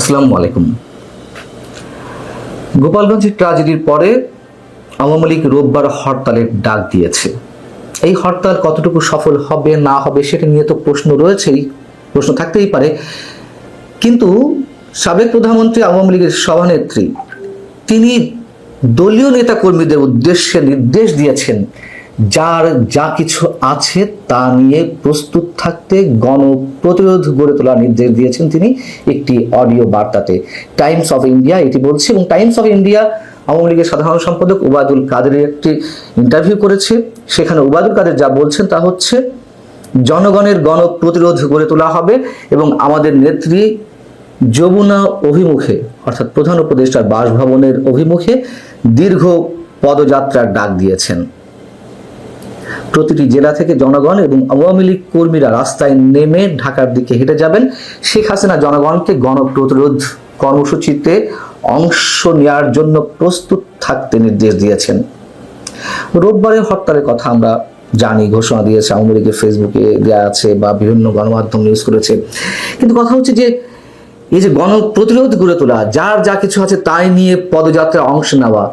আসসালামু আলাইকুম। গোপালগঞ্জের ট্রাজেডির পরে আওয়ামী লীগ রোববার হরতালের ডাক দিয়েছে। এই হরতাল কতটুকু সফল হবে, না হবে, সেটা নিয়ে তো প্রশ্ন রয়েছেই, প্রশ্ন থাকতেই পারে। কিন্তু সাবেক প্রধানমন্ত্রী, আওয়ামী লীগের সভানেত্রী, তিনি দলীয় নেতাকর্মীদের উদ্দেশ্যে নির্দেশ দিয়েছেন যার যা কিছু আছে তা নিয়ে প্রস্তুত থাকতে গণ প্রতিরোধ গড়ে তোলার নির্দেশ দিয়েছেন তিনি একটি অডিও বার্তাতে। টাইমস অফ ইন্ডিয়া এটি বলছে এবং টাইমস অফ ইন্ডিয়া আওয়ামী লীগের সাধারণ সম্পাদক উবায়দুল কাদেরের একটি ইন্টারভিউ করেছে। সেখানে উবায়দুল কাদের যা বলছেন তা হচ্ছে, জনগণের গণ প্রতিরোধ গড়ে তোলা হবে এবং আমাদের নেত্রী যমুনা অভিমুখে, অর্থাৎ প্রধান উপদেষ্টার বাসভবনের অভিমুখে দীর্ঘ পদযাত্রার ডাক দিয়েছেন। প্রতিটি জেলা থেকে জনগণ এবং আওয়ামী লীগ কর্মীরা রাস্তায় নেমে ঢাকার দিকে হেঁটে যাবেন। শেখ হাসিনা জনগণকে গণপ্রতিরোধ কর্মসূচিতে অংশ নেওয়ার জন্য প্রস্তুত থাকতে নির্দেশ দিয়েছেন। রোববারের হরতালের কথা আমরা জানি, ঘোষণা দিয়েছে আওয়ামী লীগের ফেসবুকে দেওয়া আছে বা বিভিন্ন গণমাধ্যম নিউজ করেছে। কিন্তু কথা হচ্ছে যে, এই যে গণ প্রতিরোধ গড়ে তোলা, যার যা কিছু আছে তাই নিয়ে পদযাত্রায় অংশ নেওয়া,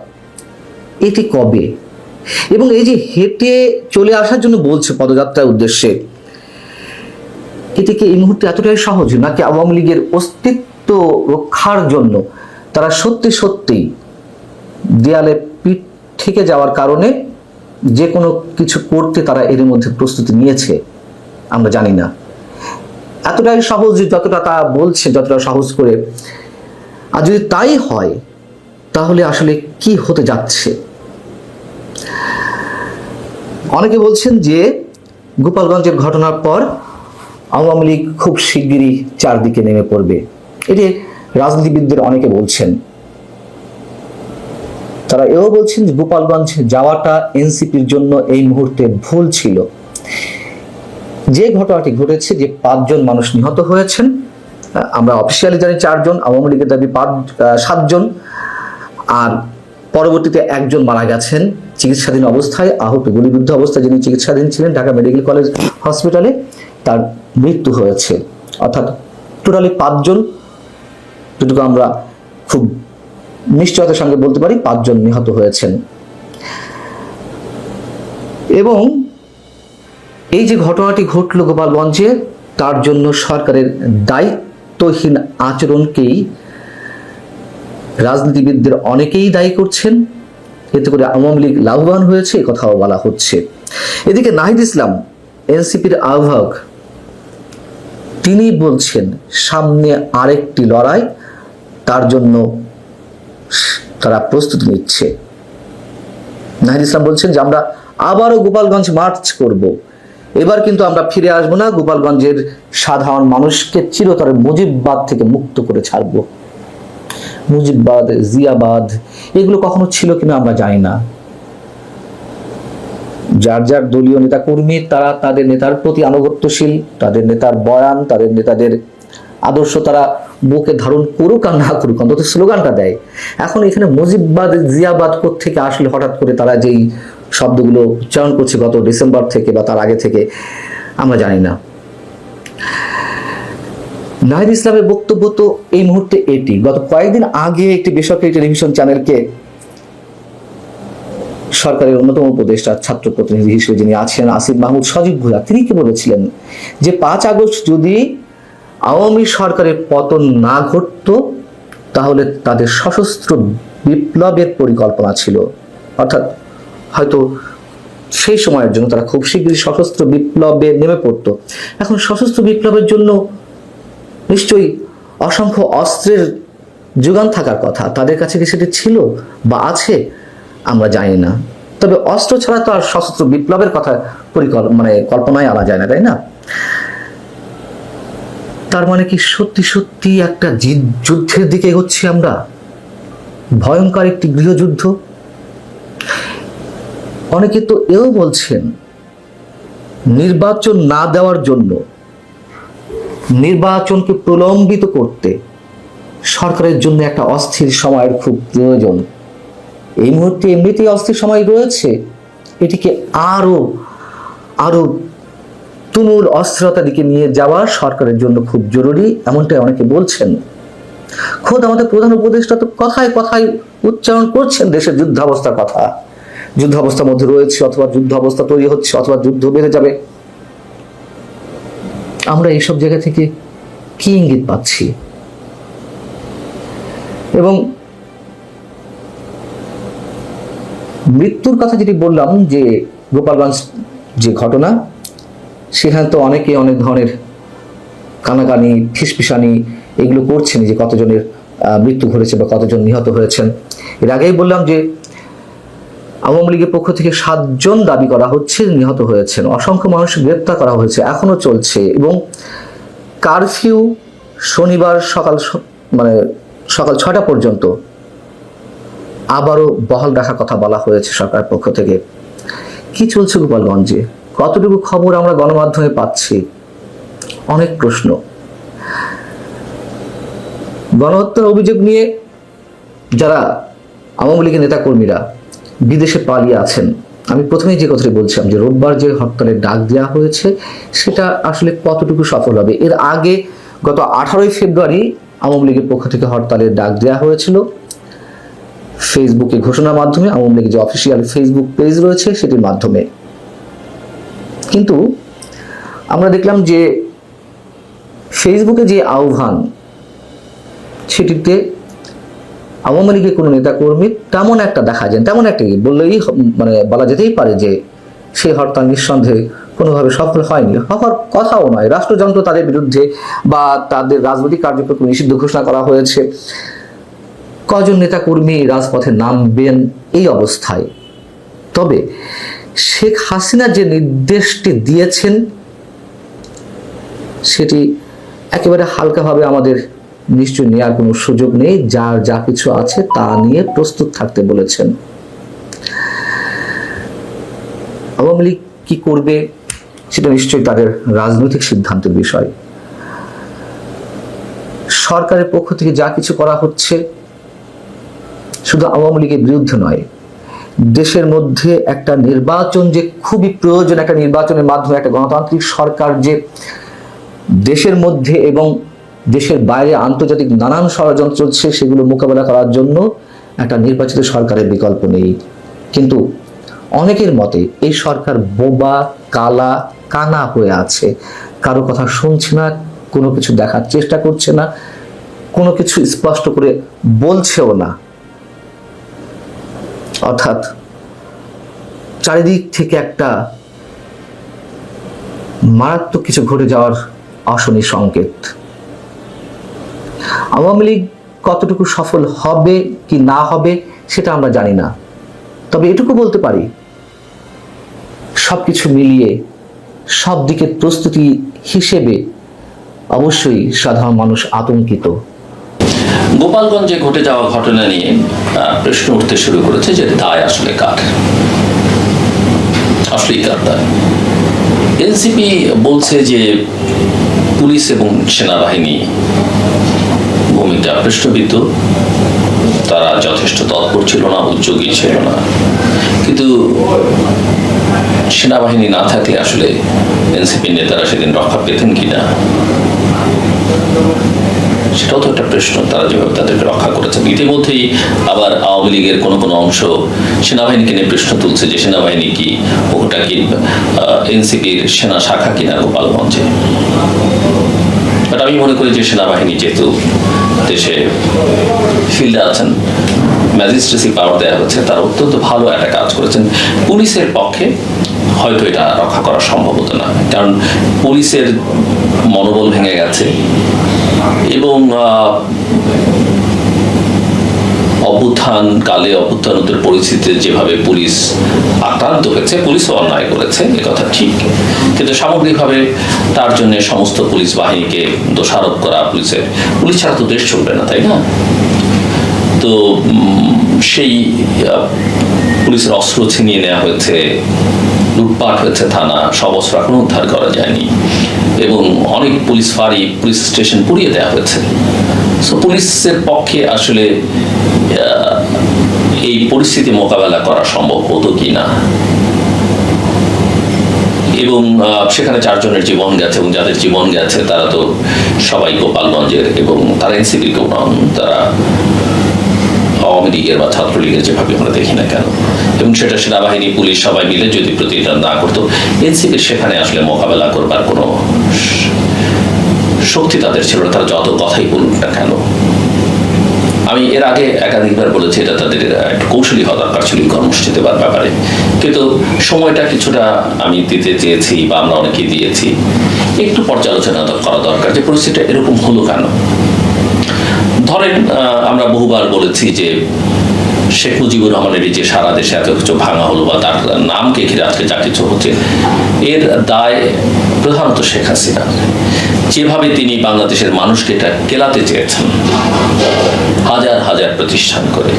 এটি কবে? এবং এই যে হেঁটে চলে আসার জন্য বলছে পদযাত্রার উদ্দেশ্যে এটিকে এই মুহূর্তে এতটাই সহজ নাকি আওয়ামী লীগের অস্তিত্ব রক্ষার জন্য তারা সত্যি সত্যি দেয়ালে পিঠ থেকে যাওয়ার কারণে যে কোনো কিছু করতে তারা এর মধ্যে প্রস্তুতি নিয়েছে, আমরা জানি না। এতটাই সহজ যতটা তা বলছে, যতটা সহজ করে। আর যদি তাই হয়, তাহলে আসলে কি হতে যাচ্ছে? অনেকে বলছেন যে গোপালগঞ্জের ঘটনার পর আওয়ামী লীগ খুব শিগগিরই চারদিকে নেমে পড়বে। এটি রাজনীতিবিদদের অনেকে বলছেন। তারা এও বলছেন যে গোপালগঞ্জ যাওয়াটা এনসিপির জন্য এই মুহূর্তে ভুল ছিল। যে ঘটনাটি ঘটেছে যে পাঁচজন মানুষ নিহত হয়েছেন আমরা অফিসিয়ালি জানি চারজন, আওয়ামী লীগের দাবি পাঁচ সাতজন। আর পরবর্তীতে একজন মারা গেছেন। চিকিৎসাধীন অবস্থায় আহত, গুলিবিদ্ধ অবস্থায় যিনি চিকিৎসাধীন ছিলেন ঢাকা মেডিকেল কলেজ হসপিটালে তার মৃত্যু হয়েছে। অর্থাৎ টোটালি পাঁচজন যেটুকু আমরা খুব নিশ্চয়তার সঙ্গে বলতে পারি, পাঁচজন নিহত হয়েছেন। এবং এই যে ঘটনাটি ঘটল গোপালগঞ্জে, তার জন্য সরকারের দায়িত্বহীন আচরণকেই রাজনীতিবিদদের অনেকেই দায়ী করছেন। এতে করে আওয়ামী লীগ লাভবান হয়েছে কথাও বলা হচ্ছে। এদিকে নাহিদ ইসলাম, এনসিপির আহ্বায়ক, তিনি বলছেন, সামনে আরেকটি লড়াই, তার জন্য তারা প্রস্তুতি নিচ্ছে। নাহিদ ইসলাম বলছেন যে, আমরা আবারও গোপালগঞ্জ মার্চ করব। এবার কিন্তু আমরা ফিরে আসব না, গোপালগঞ্জের সাধারণ মানুষকে চিরতরে মুজিববাদ থেকে মুক্ত করে ছাড়বো। মুজিববাদ, জিয়াবাদ, এগুলো কখনো ছিল কিনা আমরা জানি না। যার যার দলীয় নেতা কর্মী তারা তাদের নেতার প্রতি আনুগত্যশীল, তাদের নেতার বয়ান, তাদের নেতাদের আদর্শ তারা বুকে ধারণ করুক আর না করুক, অন্তত স্লোগানটা দেয়। এখন এখানে মুজিববাদ, জিয়াবাদ থেকে আসলে হঠাৎ করে তারা যেই শব্দগুলো উচ্চারণ করছে গত ডিসেম্বর থেকে বা তার আগে থেকে, আমরা জানি না। নাহিদ ইসলামের বক্তব্য তো এই মুহূর্তে এটি। গত কয়েকদিন আগে একটি বেসরকারি টেলিভিশন চ্যানেলকে সরকারের অন্যতম উপদেষ্টা, ছাত্র প্রতিনিধি হিসেবে যিনি আছেন, আসিফ মাহমুদ সজীব ভুয়া তিনি কি বলেছিলেন যে পাঁচ আগস্ট যদি আওয়ামী সরকারের পতন না ঘটতো, তাহলে তাদের সশস্ত্র বিপ্লবের পরিকল্পনা ছিল। অর্থাৎ হয়তো সেই সময়ের জন্য তারা খুব শীঘ্রই সশস্ত্র বিপ্লবে নেমে পড়তো। এখন সশস্ত্র বিপ্লবের জন্য নিশ্চয়ই অসংখ্য অস্ত্রের যোগান থাকার কথা। তাদের কাছে কি সেটি ছিল বা আছে? আমরা জানি না। তবে অস্ত্র ছাড়া তো আর সশস্ত্র বিপ্লবের কথা পরিকল্প মানে কল্পনায় আনা যায় না, তাই না? তার মানে কি সত্যি সত্যি একটা যুদ্ধের দিকে এগোচ্ছি আমরা? ভয়ঙ্কর একটি গৃহযুদ্ধ? অনেকে তো এও বলছেন, নির্বাচন না দেওয়ার জন্য নির্বাচনকে প্রলম্বিত করতে সরকারের জন্য একটা অস্থির সময়ের খুব প্রয়োজন। এই মুহূর্তে এমনিতেই অস্থির সময় রয়েছে। এটিকে আরও আরও তুমুল অস্থিরতার দিকে নিয়ে যাওয়া সরকারের জন্য খুব জরুরি, এমনটাই অনেকে বলছেন। খোদ আমাদের প্রধান উপদেষ্টা তো কথায় কথায় উচ্চারণ করছেন দেশের যুদ্ধাবস্থার কথা। যুদ্ধাবস্থার মধ্যে রয়েছে অথবা যুদ্ধ অবস্থা তৈরি হচ্ছে অথবা যুদ্ধ বেড়ে যাবে। আমরা এইসব জায়গা থেকে কি ইঙ্গিত পাচ্ছি? এবং মৃত্যুর কথা যেটি বললাম যে গোপালগঞ্জ যে ঘটনা, সেখানে তো অনেকে অনেক ধরনের কানাকানি, ফিসফিসানি এগুলো করছেন যে কতজনের মৃত্যু ঘটেছে বা কতজন নিহত হয়েছেন। এর আগেই বললাম যে আওয়ামী লীগের পক্ষ থেকে সাতজন দাবি করা হচ্ছে, নিহত হয়েছেন। অসংখ্য মানুষ গ্রেপ্তার করা হয়েছে, এখনও চলছে এবং কারফিউ শনিবার সকাল মানে সকাল ছটা পর্যন্ত আবারও বহাল রাখার কথা বলা হয়েছে সরকারের পক্ষ থেকে। কি চলছে গোপালগঞ্জে? কতটুকু খবর আমরা গণমাধ্যমে পাচ্ছি? অনেক প্রশ্ন। গণহত্যার অভিযোগ নিয়ে যারা আওয়ামী লীগের নেতাকর্মীরা বিদেশে পালিয়ে আছেন। আমি প্রথমেই যে কথাটি বলছিলাম যে রোববার যে হরতালের ডাক দেওয়া হয়েছে, সেটা আসলে কতটুকু সফল হবে? এর আগে গত আঠারোই ফেব্রুয়ারি আওয়ামী লীগের পক্ষ থেকে হরতালের ডাক দেওয়া হয়েছিল। ফেসবুকে ঘোষণার মাধ্যমে আওয়ামী লীগের যে অফিসিয়াল ফেসবুক পেজ রয়েছে, সেটির মাধ্যমে। কিন্তু আমরা দেখলাম যে ফেসবুকে যে আহ্বান, সেটিতে আওয়ামী লীগের কোনো নেতাকর্মী তেমন একটা দেখা যায়, তেমন একটা বললেই মানে বলা যেতেই পারে যে সেই হরতাল নিঃসন্দেহে কোনোভাবে সফল হয়নি। হওয়ার কথাও নয়। রাষ্ট্রযন্ত্র তাদের বিরুদ্ধে বা তাদের রাজনৈতিক কার্যক্রম নিষিদ্ধ ঘোষণা করা হয়েছে। কজন নেতাকর্মী রাজপথে নামবেন এই অবস্থায়? তবে শেখ হাসিনা যে নির্দেশটি দিয়েছেন, সেটি একেবারে হালকাভাবে আমাদের নিশ্চয় নেওয়ার কোনো সুযোগ নেই। যার যা কিছু আছে তা নিয়ে প্রস্তুত থাকতে বলেছেন। আওয়ামী লীগ কি করবে সেটা নিশ্চয়ই তাদের রাজনৈতিক সিদ্ধান্তের বিষয়। সরকারের পক্ষ থেকে যা কিছু করা হচ্ছে শুধু আওয়ামী লীগের বিরুদ্ধে নয়, দেশের মধ্যে একটা নির্বাচন যে খুবই প্রয়োজন, একটা নির্বাচনের মাধ্যমে একটা গণতান্ত্রিক সরকার যে দেশের মধ্যে এবং দেশের বাইরে আন্তর্জাতিক নানান ষড়যন্ত্র চলছে, সেগুলো মোকাবেলা করার জন্য একটা নির্বাচিত সরকারের বিকল্প নেই। কিন্তু অনেকের মতে এই সরকার বোবা, কালা, কানা হয়ে আছে। কারও কথা শুনছে না, কোনো কিছু দেখার চেষ্টা করছে না, কোনো কিছু স্পষ্ট করে বলছেও না। অর্থাৎ চারিদিক থেকে একটা মারাত্মক কিছু ঘটে যাওয়ার অশনি সংকেত। আওয়ামী লীগ কতটুকু সফল হবে কি না হবে সেটা আমরা জানি না। তবে এটুকু বলতে পারি, সবকিছু মিলিয়ে সব দিকের প্রস্তুতি হিসেবে অবশ্যই সাধারণ মানুষ আতঙ্কিত। গোপালগঞ্জে ঘটে যাওয়া ঘটনা নিয়ে প্রশ্ন উঠতে শুরু করেছে যে দায় আসলে কার? আসলেই কার দায়। এনসিপি বলছে যে পুলিশ এবং সেনাবাহিনী ভূমিকা প্রশ্নবিদ্ধ তারা যথেষ্ট তৎপর ছিল না, উদ্যোগী ছিল না। কিন্তু সেনাবাহিনী না থাকলে আসলে এনসিপি নেতারা সেদিন রক্ষা পেতেন কিনা, সেটাও তো একটা প্রশ্ন। তারা যেভাবে তাদেরকে রক্ষা করেছেন। ইতিমধ্যেই আবার আওয়ামী লীগের কোনো কোনো অংশ সেনাবাহিনীকে নিয়ে প্রশ্ন তুলছে যে সেনাবাহিনী কি ওটা কি এনসিপির সেনা শাখা কিনা গোপালগঞ্জে। বাট আমি মনে করি যে সেনাবাহিনী যেহেতু দেশে ফিল্ডে আছেন, ম্যাজিস্ট্রেসি পাওয়ার দেওয়া হচ্ছে, তারা অত্যন্ত ভালো একটা কাজ করেছেন। পুলিশের পক্ষে হয়তো এটা রক্ষা করা সম্ভব হতো না। কারণ পুলিশের মনোবল ভেঙে গেছে এবং অভ্যুত্থান কালে অভ্যুত্থানোত্তর পরিস্থিতিতে যেভাবে পুলিশ আক্রান্ত হয়েছে, পুলিশও অন্যায় করেছে, এ কথা ঠিক। কিন্তু সামগ্রিকভাবে তার জন্য সমস্ত পুলিশ বাহিনীকে দোষারোপ করা পুলিশের, পুলিশ ছাড়া তো দেশ চলবে না, তাই না? তো সেই পুলিশের অস্ত্র ছিনিয়ে নেওয়া হয়েছে, লুটপাট হয়েছে থানা, সব অস্ত্র এখনও উদ্ধার করা যায়নি। এবং অনেক পুলিশ ফাঁড়ি, পুলিশ স্টেশন পুড়িয়ে দেওয়া হয়েছে। পুলিশের পক্ষে আসলে এই পরিস্থিতি মোকাবেলা করা সম্ভব হতো কি না এবং সেখানে চারজনের জীবন গেছে এবং যাদের জীবন গেছে তারা তো সবাই গোপালগঞ্জের এবং তারা এনসিপির কেউ নন, তারা আওয়ামী লীগের বা ছাত্রলীগের যেভাবে আমরা দেখি না কেন। এবং সেটা সেনাবাহিনী, পুলিশ সবাই মিলে যদি প্রতিষ্ঠান না করতো এনসিপির সেখানে আসলে মোকাবেলা করবার কোনো শক্তি তাদের ছিল না, তারা যত কথাই বলুক না কেন। আমি এর আগে একাধিকবার বলেছি, এটা তাদের একটু কৌশলী হওয়া দরকার ছিল কর্মসূচি দেওয়ার ব্যাপারে। কিন্তু সময়টা কিছুটা আমি দিতে চেয়েছি বা আমরা অনেকেই দিয়েছি। একটু পর্যালোচনা করা দরকার যে পরিস্থিতিটা এরকম হলো কেন? ধরেন আমরা বহুবার বলেছি যে শেখ মুজিবুর রহমানের এই যে সারা দেশে এত কিছু ভাঙা হলো বা তার নামকে ঘিরে আজকে যা কিছু হচ্ছে, এর দায় প্রধানত শেখ হাসিনা যেভাবে তিনি বাংলাদেশের মানুষকে এটা কেলাতে চেয়েছেন, হাজার হাজার প্রতিষ্ঠান করে।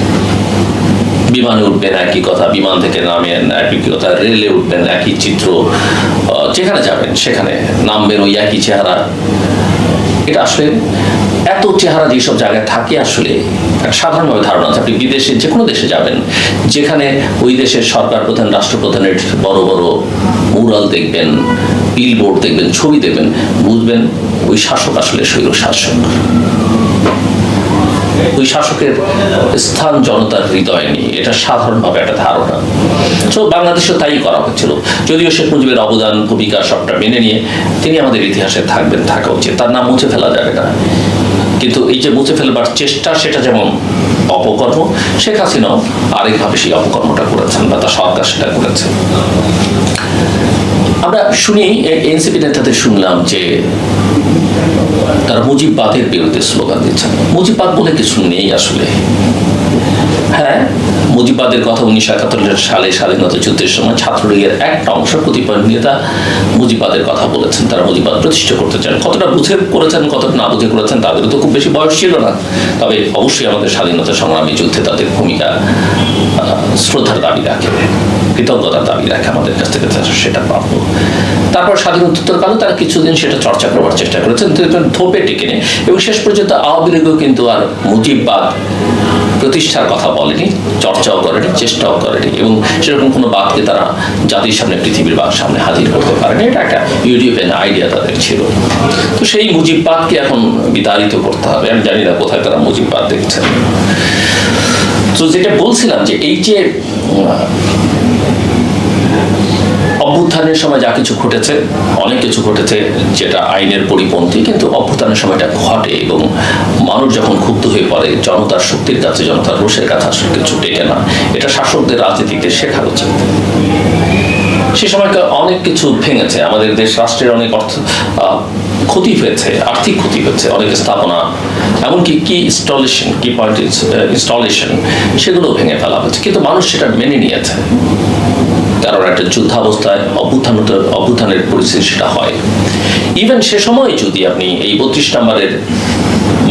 বিমানে উঠবেন একই কথা, বিমান থেকে নামেন একই কথা, রেলে উঠবেন একই চিত্র যেখানে যাবেন সেখানে নামবেন ওই একই চেহারা। এটা আসলে এত চেহারা যেসব জায়গায় থাকে আসলে সাধারণভাবে ধারণা আপনি বিদেশে যে কোনো দেশে যাবেন, যেখানে ওই দেশের সরকার প্রধান, রাষ্ট্রপ্রধানের বড় বড় মুরাল দেখবেন বিলবোর্ড দেখবেন, ছবি দেখবেন, বুঝবেন ওই শাসক আসলে শৈল শাসক ওই শাসকের স্থান জনতার হৃদয়ে নেই। এটা সাধারণভাবে একটা ধারণা। তো বাংলাদেশেও তাই করা হচ্ছিল। যদিও শেখ মুজিবের অবদান, ভূমিকা সবটা মেনে নিয়ে তিনি আমাদের ইতিহাসে থাকবেন, থাকা উচিত। তার নাম মুছে ফেলা যাবে না। কিন্তু এই যে মুছে ফেলবার চেষ্টা, সেটা যেমন অপকর্ম, শেখ হাসিনাও আরেকভাবে সেই অপকর্মটা করেছেন বা তার সরকার সেটা করেছে। আমরা শুনি এনসিপি নেতাদের শুনলাম যে তারা মুজিববাদের বিরুদ্ধে স্লোগান দিচ্ছেন। মুজিববাদ বলে কিছু নেই আসলে। হ্যাঁ মুজিববাদের কথা উনিশশো একাত্তর সালে স্বাধীনতা যুদ্ধের সময় ছাত্রলীগের একটা অংশ কতিপয় নেতা মুজিববাদের কথা বলেছেন। তারা মুজিববাদ প্রতিষ্ঠা করতে চান। কতটা বুঝে করেছেন, কতটা না বুঝে করেছেন তাদের তো খুব বেশি বয়স ছিল না। তবে অবশ্যই আমাদের স্বাধীনতা সংগ্রামী যুদ্ধে তাদের ভূমিকা শ্রদ্ধার দাবি রাখে। কৃতজ্ঞতার দাবি রাখে আমাদের কাছ থেকে সেটা পাবো। তারপর স্বাধীন উত্তর স্বাধীনোত্তরকালে তারা কিছুদিন সেটা চর্চা করবার চেষ্টা করেছেন ধোপে টেকে নেই। এবং শেষ পর্যন্ত আওয়ামী লীগও কিন্তু আর মুজিববাদ প্রতিষ্ঠার কথা বলেনি, চর্চাও করেনি, চেষ্টাও করেনি। এবং সেরকম কোনো বাদকে তারা জাতির সামনে, পৃথিবীর বা সামনে হাজির করতে পারেনি। এটা একটা ইউরোপিয়ান আইডিয়া তাদের ছিল। তো সেই মুজিববাদকে এখন বিতাড়িত করতে হবে। আমি জানি না কোথায় তারা মুজিববাদ দেখছেন। তো যেটা বলছিলাম যে এই যে অভ্যুত্থানের সময় যা কিছু ঘটেছে, অনেক কিছু ঘটেছে যেটা আইনের পরিপন্থী, কিন্তু অভ্যুত্থানের সময়টা ঘটে এবং মানুষ যখন ক্ষুব্ধ হয়ে পড়ে, জনতার শক্তির কাছে, জনতার রোষের কাছে আসলে কিছু টেকে না। এটা শাসকদের রাজনীতিতে শেখা উচিত। সে সময়কে অনেক কিছু ভেঙেছে। আমাদের দেশ রাষ্ট্রের অনেক অর্থ ক্ষতি হয়েছে, আর্থিক ক্ষতি হয়েছে, অনেক স্থাপনা, এমনকি কি ইনস্টলেশন কি পয়েন্ট ইনস্টলেশন সেগুলো ভেঙে ফেলা হয়েছে। কিন্তু মানুষ সেটা মেনে নিয়েছে। কারণ একটা যুদ্ধাবস্থায় অভ্যুত্থান অভ্যুত্থানের পরিস্থিতি সেটা হয়। ইভেন সে সময় যদি আপনি এই বত্রিশ নম্বরের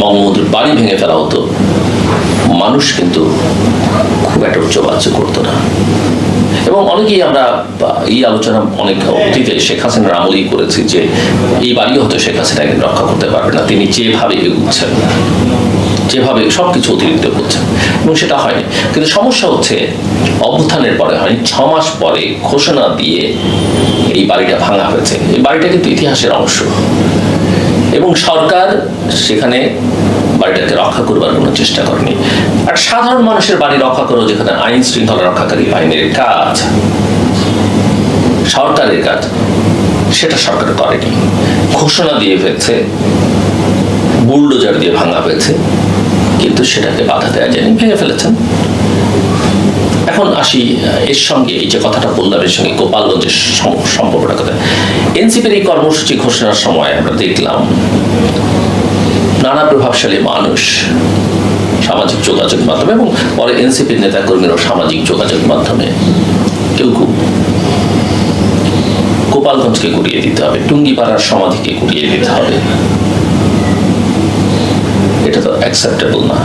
বঙ্গবন্ধুর বাড়ি ভেঙে ফেলা হতো, মানুষ কিন্তু খুব একটা উচ্চবাচ্য করতো না। এবং অনেকেই আমরা এই আলোচনা অনেক অতীতে শেখ হাসিনার আমলেই করেছি যে, এই বাড়িও হয়তো শেখ হাসিনা রক্ষা করতে পারবে না, তিনি যেভাবে এগুচ্ছেন। যেভাবে সব কিছু অতিরিক্ত করছেন এবং সেটা হয়নি। কিন্তু সমস্যা হচ্ছে, অভ্যুত্থানের পরে হয়নি, ছ মাস পরে ঘোষণা দিয়ে এই বাড়িটা ভাঙা হয়েছে। এই বাড়িটা কিন্তু ইতিহাসের অংশ। এবং সরকার সেখানে বাড়িটাকে রক্ষা করবার কোনো চেষ্টা করেনি। আর সাধারণ মানুষের বাড়ি রক্ষা করো, যেখানে আইন শৃঙ্খলা রক্ষাকারী বাহিনীর কাজ, সরকারের কাজ, সেটা সরকার করেনি। ঘোষণা দিয়ে ফেলছে, বুলডোজার দিয়ে ভাঙা হয়েছে। কিন্তু সেটাকে বাধা দেওয়া যায়নি, ভেঙে ফেলেছেন। এখন আসি এর সঙ্গে এই যে কথাটা বললাম, এর সঙ্গে গোপালগঞ্জের সম্পর্কটা কথা। এনসিপির এই কর্মসূচি ঘোষণার সময় আমরা দেখলাম, নানা প্রভাবশালী মানুষ সামাজিক যোগাযোগ মাধ্যমে এবং পরে এনসিপির নেতাকর্মীরাও সামাজিক যোগাযোগ মাধ্যমে। কেউ কেউ গোপালগঞ্জকে গুড়িয়ে দিতে হবে, টুঙ্গিপাড়ার সমাধিকে গুড়িয়ে দিতে হবে। এটা তো অ্যাকসেপ্টেবল না